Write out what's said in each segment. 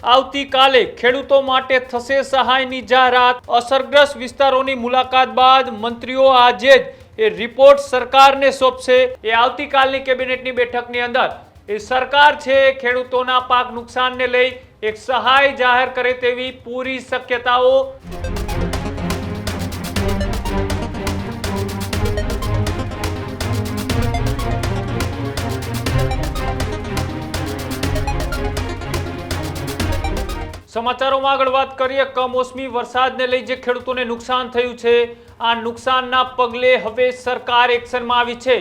આવતીકાલે ખેડૂતો માટે થશે સહાયની જાહેરાત. અસરગ્રસ્ત વિસ્તારોની મુલાકાત બાદ મંત્રીઓ આજે જ એ રિપોર્ટ સરકારને સોંપશે. એ આવતીકાલની કેબિનેટની બેઠકની અંદર એ સરકાર છે ખેડૂતોના પાક નુકસાનને લઈ એક સહાય જાહેર કરે તેવી પૂરી શક્યતાઓ સમાચારોમાં આગળ વાત કરીએ. કમોસમી વરસાદને લઈ જે ખેડૂતોને નુકસાન થયું છે, આ નુકસાનના પગલે હવે સરકાર એક્શનમાં આવી છે.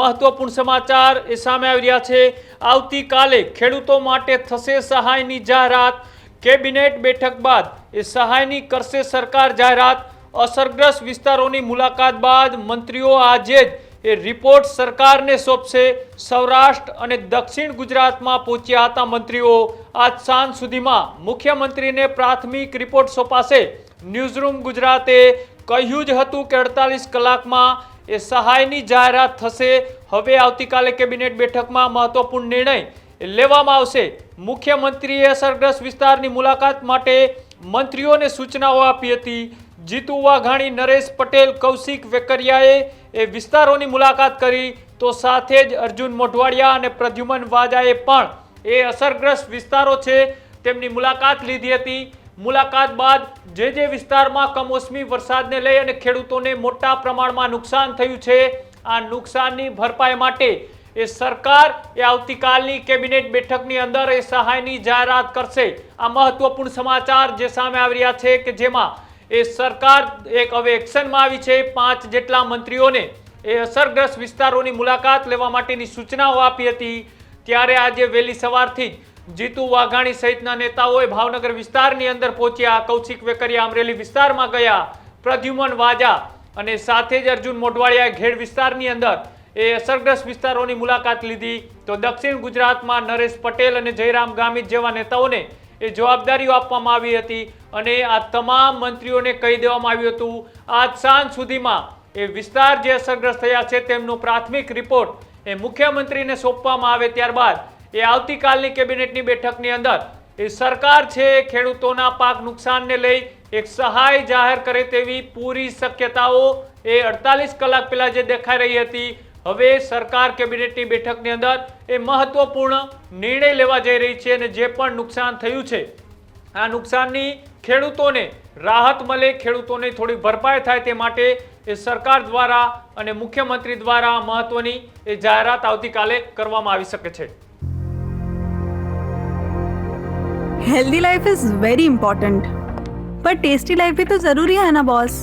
મહત્વપૂર્ણ સમાચાર એ સામે આવી રહ્યા છે. આવતીકાલે ખેડૂતો માટે થશે સહાયની જાહેરાત. કેબિનેટ બેઠક બાદ એ સહાયની કરશે સરકાર જાહેરાત. અસરગ્રસ્ત વિસ્તારોની મુલાકાત બાદ મંત્રીઓ આજે જ એ રિપોર્ટ સરકારને સોંપશે. સૌરાષ્ટ્ર અને દક્ષિણ ગુજરાતમાં પહોંચ્યા હતા મંત્રીઓ. આજ સાંજ સુધીમાં મુખ્યમંત્રીને પ્રાથમિક રિપોર્ટ સોંપાશે. ન્યૂઝરૂમ ગુજરાતે કહ્યું જ હતું કે અડતાલીસ કલાકમાં એ સહાયની જાહેરાત થશે. હવે આવતીકાલે કેબિનેટ બેઠકમાં મહત્વપૂર્ણ નિર્ણય લેવામાં આવશે. મુખ્યમંત્રીએ અસરગ્રસ્ત વિસ્તારની મુલાકાત માટે મંત્રીઓને સૂચનાઓ આપી હતી. જીતુ વાઘાણી નરેશ પટેલ, કૌશિક વેકરિયાએ એ વિસ્તારોની મુલાકાત કરી તો સાથે જ અર્જુન મોઢવાડિયા અને પ્રદ્યુમન વાજાએ પણ એ અસરગ્રસ્ત વિસ્તારો છે તેમની મુલાકાત લીધી હતી. મુલાકાત બાદ જે જે વિસ્તારમાં કમોસમી વરસાદને લઈ અને ખેડૂતોને મોટા પ્રમાણમાં નુકસાન થયું છે, આ નુકસાનની ભરપાઈ માટે એ સરકાર એ આવતીકાલની કેબિનેટ બેઠકની અંદર એ સહાયની જાહેરાત કરશે. આ મહત્વપૂર્ણ સમાચાર જે સામે આવી રહ્યા છે કે જેમાં એ સરકાર એક હવે એક્શનમાં આવી છે. પાંચ જેટલા મંત્રીઓને એ અસરગ્રસ્ત વિસ્તારોની મુલાકાત લેવા માટેની સૂચનાઓ આપી હતી. ત્યારે આજે વહેલી સવારથી જ જીતુ વાઘાણી સહિતના નેતાઓએ ભાવનગર વિસ્તારની અંદર પહોંચ્યા. કૌશિક વેકરિયા અમરેલી વિસ્તારમાં ગયા. પ્રદ્યુમન વાજા અને સાથે જ અર્જુન મોઢવાડિયાએ ઘેડ વિસ્તારની અંદર એ અસરગ્રસ્ત વિસ્તારોની મુલાકાત લીધી. તો દક્ષિણ ગુજરાતમાં નરેશ પટેલ અને જયરામ ગામિત જેવા નેતાઓને એ જવાબદારીઓ આપવામાં આવી હતી અને આ તમામ મંત્રીઓને કહી દેવામાં આવ્યું હતું. આજ સાંજ સુધીમાં એ વિસ્તાર જે અસરગ્રસ્ત થયા છે તેમનો પ્રાથમિક રિપોર્ટ એ મુખ્યમંત્રીને સોંપવામાં આવે ત્યારબાદ એ આવતીકાલની કેબિનેટની બેઠકની અંદર એ સરકાર છે ખેડૂતોના પાક નુકસાનને લઈ એક સહાય જાહેર કરે તેવી પૂરી શક્યતાઓ એ અડતાલીસ કલાક પહેલાં જે દેખાઈ રહી હતી હવે સરકાર કેબિનેટની બેઠકની અંદર એ મહત્વપૂર્ણ નિર્ણય લેવા જઈ રહી છે અને જે પણ નુકસાન થયું છે, આ નુકસાનની ખેડૂતોને રાહત મળે, ખેડૂતોને થોડી ભરપાઈ થાય તે માટે એ સરકાર દ્વારા અને મુખ્યમંત્રી દ્વારા મહત્વની એ જાહેરાત આવતીકાલે કરવામાં આવી શકે છે. Healthy life is very important પર ટેસ્ટી લાઈફ બી તો જરૂરી હે ના બોસ